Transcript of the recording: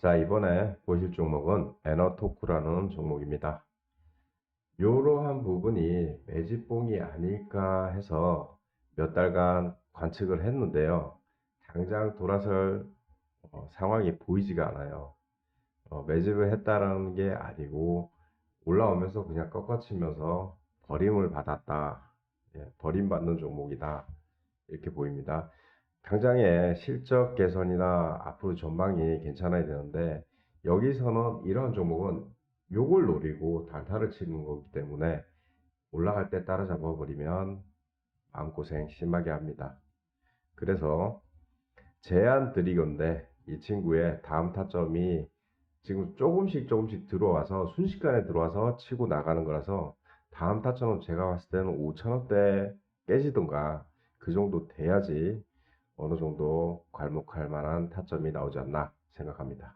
자, 이번에 보실 종목은 에너토크라는 종목입니다. 이러한 부분이 매집봉이 아닐까 해서 몇 달간 관측을 했는데요. 당장 돌아설 어, 상황이 보이지가 않아요. 어, 매집을 했다라는 게 아니고 올라오면서 그냥 꺾어치면서 버림을 받았다. 예, 버림받는 종목이다. 이렇게 보입니다. 당장의 실적 개선이나 앞으로 전망이 괜찮아야 되는데 여기서는 이런 종목은 요걸 노리고 단타를 치는 거기 때문에 올라갈 때 따라잡아 버리면 마음고생 심하게 합니다. 그래서 제안 드리건데 이 친구의 다음 타점이 지금 조금씩 조금씩 들어와서 순식간에 들어와서 치고 나가는 거라서 다음 타점은 제가 봤을 때는 5천원대 깨지던가 그 정도 돼야지 어느 정도 괄목할 만한 타점이 나오지 않나 생각합니다.